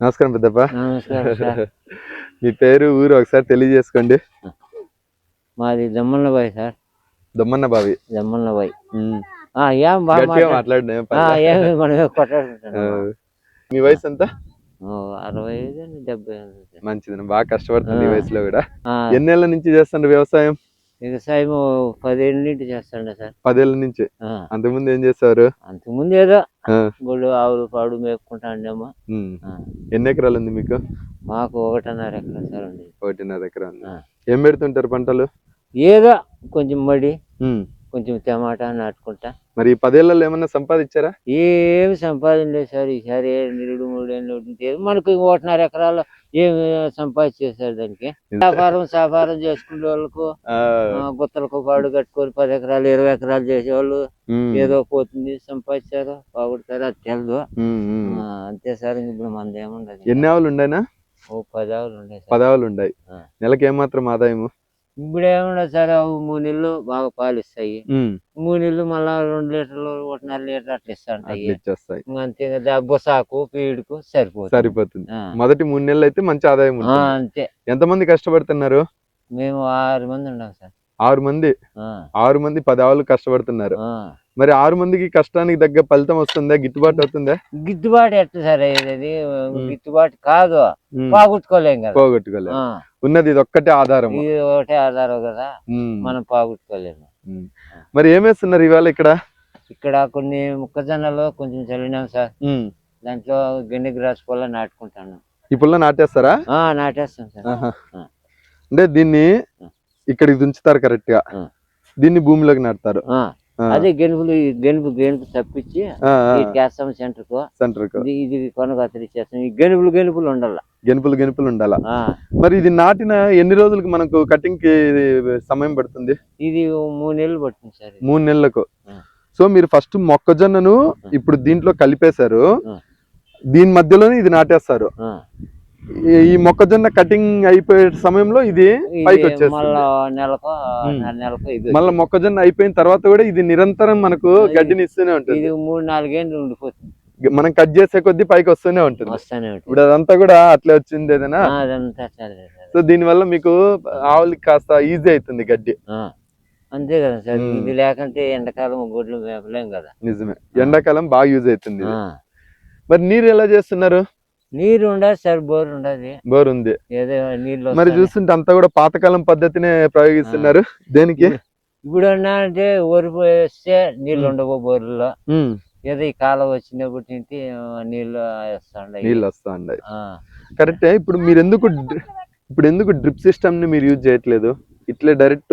నమస్కారం పెద్దప్ప. మీ పేరు ఊరు ఒకసారి తెలియజేసుకోండి. మాది దమ్మన్నబాయ్ సార్. దమ్మన్న బావి. దమ్మన్నబాయ్ ఆ, ఏం బాగా మాట్లాడిన మనమే మీ వయసు ఎంత? అరవై డెబ్బై. మంచిది బాగా కష్టపడుతుంది ఈ. వయసులో కూడా. ఆ, ఎన్నేళ్ళ నుంచి చేస్తుండ్రు వ్యవసాయం? వ్యవసాయం పదిహేను నుండి చేస్తాండే సార్. పదేళ్ళ నుంచి. అంతకుముందు ఏం చేసేవారు? అంతకుముందు ఏదో ఆ, గొడ్డు ఆవులు పాడు మేపుకుంటా ఉండేమో. ఎన్ని ఎకరాలు ఉంది మీకు? మాకు ఒకటిన్నర ఎకరా సార్ ఉంది. ఒకటిన్నర ఎకరా ఉంది ఆ. ఏం పెడుతుంటారు పంటలు? ఏదో కొంచెం మడి. కొంచెం టమాటా నాటుకుంటా. మరి ఈ పదేళ్ళలో ఏమన్నా సంపాదించారా? ఏమి సంపాదన లేదు సార్. ఈసారి నిరుడు మూడు ఏళ్ళు ఉంటుంది మనకు ఒకటిన్నర ఎకరాలు ఏమి సంపాదించేసారు దానికి? వ్యాపారం వ్యాపారం చేసుకునే వాళ్ళకు గుత్తలకు పాడు కట్టుకొని పది ఎకరాలు ఇరవై ఎకరాలు చేసేవాళ్ళు. ఏదో పోతుంది సంపాదించారు. బాగుంటారు అది తెలదు. అంతే సార్. ఇప్పుడు మనది ఏముండదు ఎన్ని ఆవులు ఉండేనా? ఓ పది ఆవులు ఉండే ఆ. నెలకి ఏమాత్రం ఆదాయము? ఇప్పుడు ఏముండదు సార్ అవి మూడు నెలలు బాగా పాలు ఇస్తాయి. మూడు నెలలు మళ్ళా రెండు లీటర్లు ఒకటిన్నర లీటర్ అట్లా ఇస్తా అట్లా ఉంటాయి ఇచ్చేస్తాయి ఇంకా అంతే బొసాకు పీడుకు సరిపోతుంది. సరిపోతుంది. మొదటి మూడు నెలలు అయితే మంచి ఆదాయం అంతే. ఎంతమంది కష్టపడుతున్నారు? మేము ఆరు మంది ఉన్నాం సార్. ఆరు మంది? ఆరు మంది పది ఆవులు కష్టపడుతున్నారు. మరి ఆరు మందికి కష్టానికి తగ్గ ఫలితం వస్తుందా? గిట్టుబాటు అవుతుందా? గిట్టుబాటు ఎట్లా సార్ అయ్యేది గిట్టుబాటు కాదు. పాగుట్టుకోలేం కదా. పోగొట్టుకోలేదు ఉన్నది ఇది ఒక్కటే ఆధారం. ఇది ఒకటే ఆధారం కదా. మనం పాగుట్టుకోలేము. మరి ఏమేస్తున్నారు ఇవాళ ఇక్కడ? ఇక్కడ కొన్ని మొక్కజొన్నలు కొంచెం చల్లినాం సార్. దాంట్లో గెండి గ్రాస్ పొల నాటుకుంటాను. ఈ పుల్ల నాటేస్తారా? ఆ, నాటేస్తాం సార్. అంటే దీన్ని ఇక్కడికి దుంచుతారు కరెక్ట్గా. దీన్ని భూమిలోకి నాటుతారు. ఆ, అదే గెనుపులు గెనుపు గెనుపు తప్పించి వేస్తాం సెంటర్కు సెంటర్కు ఇది ఇది కొనగా చేస్తాం. ఈ గెనుపులు గెనుపులు ఉండాల. గెనుపులు గెనుపులు ఉండాలా. మరి ఇది నాటిన ఎన్ని రోజులకి మనకు కటింగ్కి సమయం పడుతుంది? ఇది మూడు నెలలు పడుతుంది సార్. మూడు నెలలకు. సో మీరు ఫస్ట్ మొక్కజొన్నను ఇప్పుడు దీంట్లో కలిపేశారు. దీని మధ్యలోనే ఇది నాటేస్తారు. ఈ- మొక్కజొన్న కటింగ్ అయిపోయే సమయంలో ఇది పైకి వచ్చేస్తుంది. మళ్ళా మళ్ళీ మొక్కజొన్న అయిపోయిన తర్వాత కూడా ఇది నిరంతరం మనకు గడ్డిని ఇస్తూనే ఉంటుంది. ఇది మూడు నాలుగేళ్ళు ఉండిపోతుంది. మనం కట్ చేసే కొద్దీ పైకి వస్తూనే ఉంటుంది. ఇప్పుడు అదంతా కూడా అట్లే వచ్చింది ఏదైనా. సో దీని వల్ల మీకు ఆవులకి కాస్త ఈజీ అవుతుంది గడ్డి. అంతే కదా సార్. ఉమ్. ఇది లేకుంటే ఎండాకాలం గొడ్లు మేపలేం కదా. నిజమే. ఎండాకాలం బాగా యూజ్ అవుతుంది. మరి నీరు ఎలా చేస్తున్నారు? నీరు ఉండదు సార్ బోర్ ఉండదు బోర్ ఉంది ఏదో నీళ్ళు మరి వస్తాయి. చూస్తుంటే అంతా కూడా పాతకాలం పద్ధతినే ప్రయోగిస్తున్నారు దేనికి? ఇప్పుడు అంటే వరి వేస్తే నీళ్ళు. ఉండవు బోర్లో. ఏదో ఈ కాలం వచ్చినప్పటి నుంచి ఆ, నీళ్ళు వేస్తాండ నీళ్ళు వస్తా ఉన్నాయి కరెక్టే. ఇప్పుడు మీరు ఎందుకు ఇప్పుడు ఎందుకు డ్రిప్ సిస్టమ్ని మీరు యూజ్ చేయట్లేదు? ఇట్లే డైరెక్ట్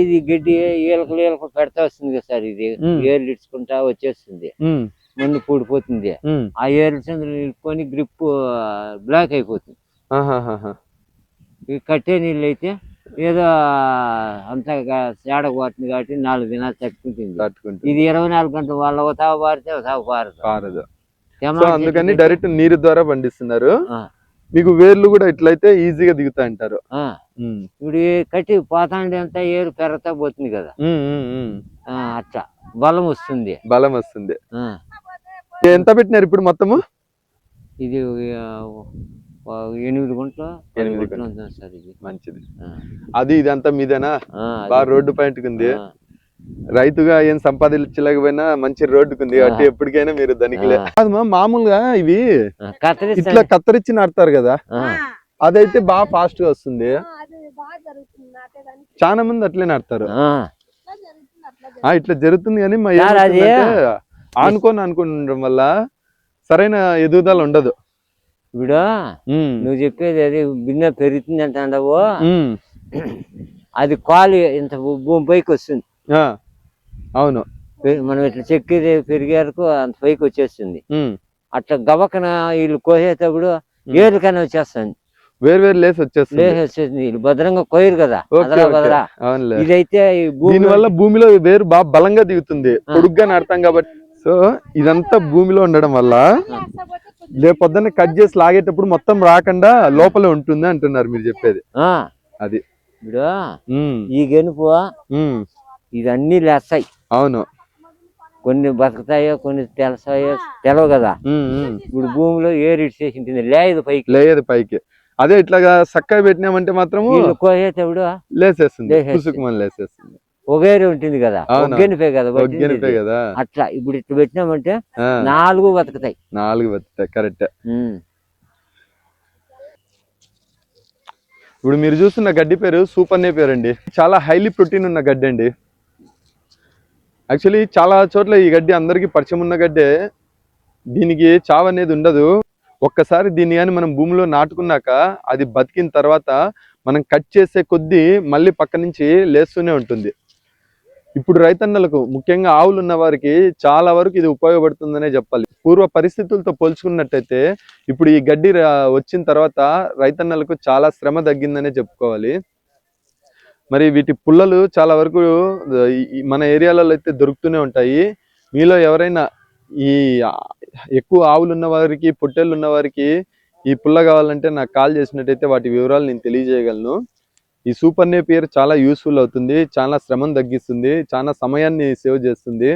ఇది గడ్డి ఏలకలు ఏలకలు పెడతా వస్తుంది కదా సార్ ఇది. ఏర్లు ఇడ్చుకుంటా వచ్చేస్తుంది. ముందు పూడిపోతుంది ఆ ఏర్లు చంద్రులు నిలుపుకొని గ్రిప్ బ్లాక్ అయిపోతుంది. ఈ కట్టే నీళ్ళు అయితే ఏదో అంతా పోతుంది కాబట్టి నాలుగు దినాలు తట్టుకుంటుంది. ఇది ఇరవై నాలుగు గంటలు వాళ్ళ తావు పారితే తావు పారదు. పారదు. అందుకని డైరెక్ట్ నీరు ద్వారా పండిస్తున్నారు. మీకు వేర్లు కూడా ఇట్లయితే ఈజీగా దిగుతాయి అంటారు. ఆ. ఇప్పుడు కట్టి పోతాండి అంతా ఏరు పెరగతా పోతుంది కదా. అట్లా బలం వస్తుంది. బలం వస్తుంది. ఆ, ఎంత పెట్టినారు ఇప్పుడు మొత్తము? ఇది ఎనిమిది గుంటలు ఎనిమిది గుంటలు సార్ ఇది. మంచిది. అది ఇదంతా మీదేనా? ఆ, అది- బాగా రోడ్డు పాయింట్ ఉంది. రైతుగా ఏం సంపాదించలేకపోయినా మంచి రోడ్డుకుంది కాబట్టి ఎప్పటికైనా మీరు ధనికులే. కాదు మామూలుగా ఇవి ఇట్లా కత్తిరించి నాటుతారు కదా. ఆ, అదైతే బాగా ఫాస్ట్గా వస్తుంది అది చాలా మంది అట్లే నాటుతారు. ఆ, ఇట్లా జరుగుతుంది అట్లా ఆ ఇట్లా జరుగుతుంది కానీ మా ఆనుకొని అనుకుండడం వల్ల సరైన ఎదుగుదల ఉండదు. ఇప్పుడు నువ్వు చెప్పేది అది బిన్న పెరుగుతుంది అంటే అండవు అది కాలు ఇంత భూమి పైకి వస్తుంది. అవును. మనం ఇట్లా చెక్కి పెరిగారకు అంత పైకి వచ్చేస్తుంది. అట్లా గబక్కన వీళ్ళు కోసేటప్పుడు ఏరుకనే వచ్చేస్తుంది. వేరు వేరు లేసి వచ్చేస్తుంది. లేచి వచ్చేసింది వీళ్ళు భద్రంగా కోయరు కదా. బదరా. ఇదైతే ఈ భూమి దీని వల్ల భూమిలో వేరు బాగా బలంగా దిగుతుంది. పొడుగ్గా నాటుతాం కాబట్టి సో ఇదంతా భూమిలో ఉండడం వల్ల రేపు పొద్దున్న కట్ చేసి లాగేటప్పుడు మొత్తం రాకుండా లోపలే ఉంటుంది అంటున్నారు మీరు చెప్పేది. ఆ, అది. ఇప్పుడు ఈ గెనుపు ఉమ్, ఇదన్నీ లేస్తాయి. అవును. కొన్ని బతుకుతాయో కొన్ని తెలుసాయో తెలవు కదా. ఇప్పుడు భూమిలో ఏరు ఇడిచేసి ఉంటుంది లేదు పైకి. లేదు పైకి. అదే ఇట్లాగా చక్కగా పెట్టినామంటే కోసేటప్పుడు లేసేస్తుంది. లేసేస్తుంది. పుసుకుమని లేసేస్తుంది. ఒగేరు ఉంటుంది కదా? ఒగ్గనిపే కదా ఒగ్గినిపే. కదా. అట్లా ఇప్పుడు ఇట్లా పెట్టినామంటే నాలుగు బతుకుతాయి. నాలుగు బతుకుతాయి కరెక్ట్. ఇప్పుడు మీరు చూస్తున్న గడ్డి పేరు సూపర్ నే పేరు అండి చాలా హైలీ ప్రోటీన్ ఉన్న గడ్డి అండి. యాక్చువల్లీ చాలా చోట్ల ఈ గడ్డి అందరికీ పరిచయం ఉన్న గడ్డే. దీనికి చావు అనేది ఉండదు. ఒక్కసారి దీన్ని కానీ మనం భూమిలో నాటుకున్నాక అది బతికిన తర్వాత మనం కట్ చేసే కొద్దీ మళ్ళీ పక్క నుంచి లేస్తూనే ఉంటుంది. ఇప్పుడు రైతన్నలకు ముఖ్యంగా ఆవులు ఉన్న వారికి చాలా వరకు ఇది ఉపయోగపడుతుందనే చెప్పాలి. పూర్వ పరిస్థితులతో పోల్చుకున్నట్టయితే ఇప్పుడు ఈ గడ్డి వచ్చిన తర్వాత రైతన్నలకు చాలా శ్రమ తగ్గిందనే చెప్పుకోవాలి. మరి వీటి పుల్లలు చాలా వరకు మన ఏరియాలలో అయితే దొరుకుతూనే ఉంటాయి. మీలో ఎవరైనా ఈ ఎక్కువ ఆవులు ఉన్న వారికి పొట్టేళ్ళు ఉన్న వారికి ఈ పుల్ల కావాలంటే నాకు కాల్ చేసినట్టయితే వాటి వివరాలు నేను తెలియజేయగలను. ఈ సూపర్ నేపియర్ చాలా యూస్ఫుల్ అవుతుంది చాలా శ్రమం తగ్గిస్తుంది చాలా సమయాన్ని సేవ్ చేస్తుంది.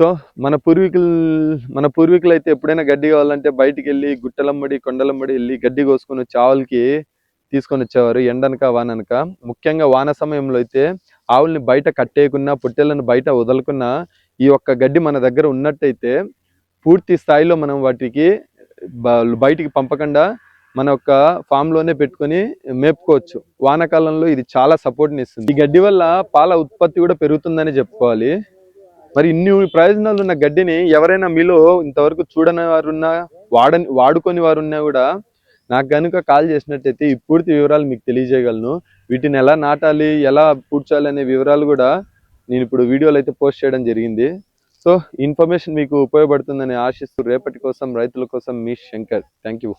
సో మన పూర్వీకులు మన పూర్వీకులు అయితే ఎప్పుడైనా గడ్డి కావాలంటే బయటికి వెళ్ళి గుట్టలమ్మడి కొండలమ్మడి వెళ్ళి గడ్డి కోసుకొని చావులకి తీసుకొని వచ్చేవారు ఎండనక వాననక. ముఖ్యంగా వాన సమయంలో అయితే ఆవుల్ని బయట కట్టేయకున్నా పుట్టెలను బయట వదలకున్నా ఈ ఒక్క గడ్డి మన దగ్గర ఉన్నట్టయితే పూర్తి స్థాయిలో మనం వాటికి బయటికి పంపకుండా మన యొక్క ఫామ్లోనే పెట్టుకొని మేపుకోవచ్చు. వానాకాలంలో ఇది చాలా సపోర్ట్ని ఇస్తుంది. ఈ గడ్డి వల్ల పాల ఉత్పత్తి కూడా పెరుగుతుందని చెప్పుకోవాలి. మరి ఇన్ని ప్రయోజనాలు ఉన్న గడ్డిని ఎవరైనా మీలో ఇంతవరకు చూడని వారున్నా వాడని వాడుకొని వారున్నా కూడా నాకు కనుక కాల్ చేసినట్టయితే ఈ పూర్తి వివరాలు మీకు తెలియజేయగలను. వీటిని ఎలా నాటాలి ఎలా పూడ్చాలి అనే వివరాలు కూడా నేను ఇప్పుడు వీడియోలు అయితే పోస్ట్ చేయడం జరిగింది. సో ఇన్ఫర్మేషన్ మీకు ఉపయోగపడుతుందని ఆశిస్తూ రేపటి కోసం రైతుల కోసం మీ శంకర్. Thank you